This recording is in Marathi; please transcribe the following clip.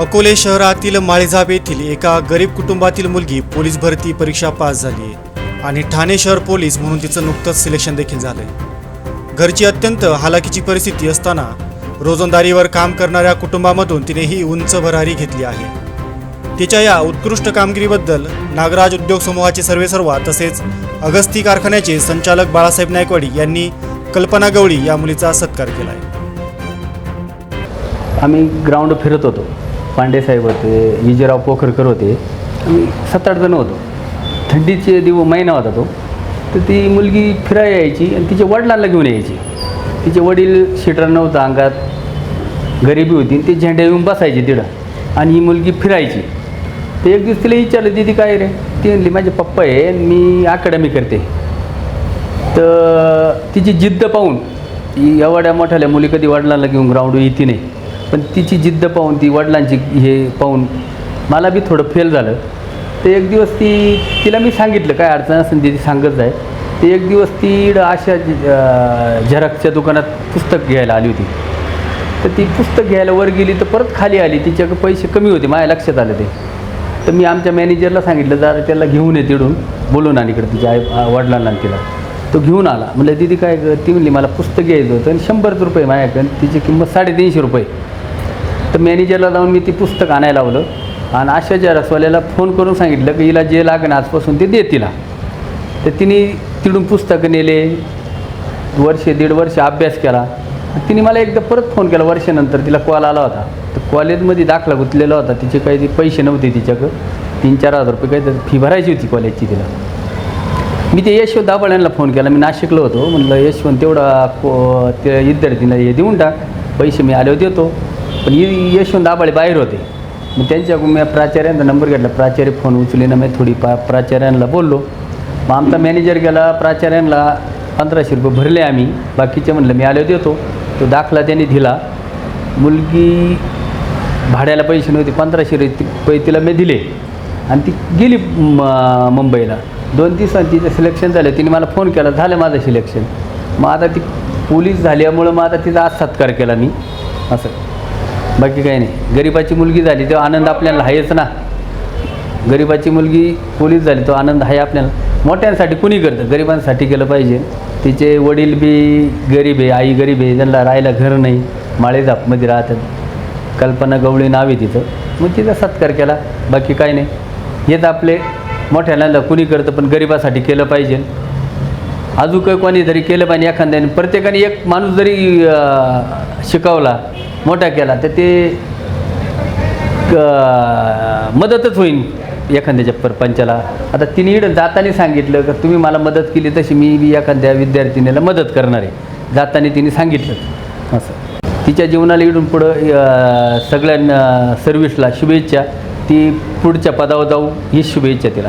अकोले शहरातील माळेझाब येथील एका गरीब कुटुंबातील मुलगी पोलीस भरती परीक्षा पास झाली आणि ठाणे शहर पोलीस म्हणून तिचं नुकतंच सिलेक्शन देखील झालंय. घरची अत्यंत हालाकीची परिस्थिती असताना रोजंदारीवर काम करणाऱ्या कुटुंबामधून तिने ही उंच भरारी घेतली आहे. तिच्या या उत्कृष्ट कामगिरीबद्दल नागराज उद्योग समूहाचे सर्वेसर्वा तसेच अगस्ती कारखान्याचे संचालक बाळासाहेब नायकवाडी यांनी कल्पना गवळी या मुलीचा सत्कार केला आहे आम्ही ग्राउंड फिरत होतो. पांडे साहेब होते विजयराव पोखरकर होते. आम्ही सात आठ जण होतो. थंडीचे दिव महिना होता तो. तर ती मुलगी फिरायला यायची आणि तिच्या वडिलांना घेऊन यायची. तिचे वडील शिटर नव्हता अंगात. गरिबी होती ते झेंड्या येऊन बसायचे तिथं. आणि ही मुलगी फिरायची. ते एक दिवस तिला विचारलं दिदी काय रे? ती म्हणली माझे पप्पा आहे मी अकॅडमी करते. तर तिची जिद्द पाहून एवढ्या मोठ्याल्या मुली कधी वडिलांना घेऊन ग्राउंड येते नाही. पण तिची जिद्द पाहून ती वडिलांची हे पाहून मला बी थोडं फेल झालं. ते एक दिवस ती तिला मी सांगितलं काय अडचण असेल तिथे सांगत जाय. ते एक दिवस ती अशा झेरॉक्सच्या दुकानात पुस्तक घ्यायला आली होती. तर ती पुस्तक घ्यायला वर गेली तर परत खाली आली. तिच्याकडे पैसे कमी होते माझ्या लक्षात आलं ते. तर मी आमच्या मॅनेजरला सांगितलं जरा त्याला घेऊन ये तिडून बोलून आली इकडं तिच्या आई वडिलांना तिला. तो घेऊन आला. म्हणलं दिदी काय ती म्हणली मला पुस्तक घ्यायचं होतं आणि शंभर रुपये माझ्याकडे तिची किंमत साडेतीनशे रुपये तर मॅनेजरला जाऊन मी ती पुस्तक आणायला लावलं. आणि आशा रसवाल्याला फोन करून सांगितलं की हिला जे लागणं आजपासून ते दे तिला. तर तिने तिकडून पुस्तकं नेले वर्ष दीड वर्ष अभ्यास केला. तिने मला एकदा परत फोन केला वर्षानंतर तिला कॉल आला होता. तर कॉलेजमध्ये दाखला गुंतलेला होता. तिचे काही ते पैसे नव्हते तिच्याकडं. तीन चार हजार रुपये काही फी भरायची होती कॉलेजची तिला. मी ते यशवंत दाभाळ्यांना फोन केला. मी नाशिकलो होतो. म्हटलं यशवंत तेवढा को त्या विद्यार्थीला हे देऊन टाक. पैसे मी आले होते देतो. पण य- यशवंत दाभाळे बाहेर होते. मग त्यांच्याकडून मी प्राचार्यांचा नंबर घेतला. प्राचार्य फोन उचले ना मी थोडी पा प्राचार्यांना बोललो. मग आमचा मॅनेजर गेला. प्राचार्यांना पंधराशे रुपये भरले आम्ही. बाकीचे म्हणलं मी आले देतो. तो दाखला त्यांनी दिला. मुलगी भाड्याला पैसे नव्हते पंधराशे रुपये तिला मी दिले. आणि ती गेली मुंबईला. दोन दिवसांनी तिचं सिलेक्शन झालं. तिने मला फोन केला. झालं माझं सिलेक्शन मग आता ती पोलीस झाल्यामुळं मग आता तिचा आज सत्कार केला मी. असं. बाकी काही नाही. गरिबाची मुलगी झाली तेव्हा आनंद आपल्याला आहेच ना. गरिबाची मुलगी पोलीस झाली तो आनंद आहे आपल्याला. मोठ्यांसाठी कुणी करतं? गरिबांसाठी केलं पाहिजे. तिचे वडील बी गरीब आहे आई गरीब आहे त्यांना राहायला घर नाही. माळेजापमध्ये राहतात. कल्पना गवळी नाव आहे तिचं. मग तिचा सत्कार केला. बाकी काही नाही. हेच आपले मोठ्याला कुणी करतं? पण गरिबासाठी केलं पाहिजे. अजून काही कोणी जरी केलं पाहिजे एखाद्याने प्रत्येकाने एक माणूस जरी शिकवला मोठा केला तर ते क- मदतच होईल एखाद्याच्या परपंचाला. आता तिने इकडं जाताना सांगितलं का तुम्ही मला मदत केली तशी मी बी एखाद्या विद्यार्थिनीला मदत करणार आहे. जाताना तिने सांगितलं. असं. तिच्या जीवनाला इडून पुढं सगळ्यांना सर्व्हिसला शुभेच्छा. ती पुढच्या पदावर जाऊ ही शुभेच्छा तिला.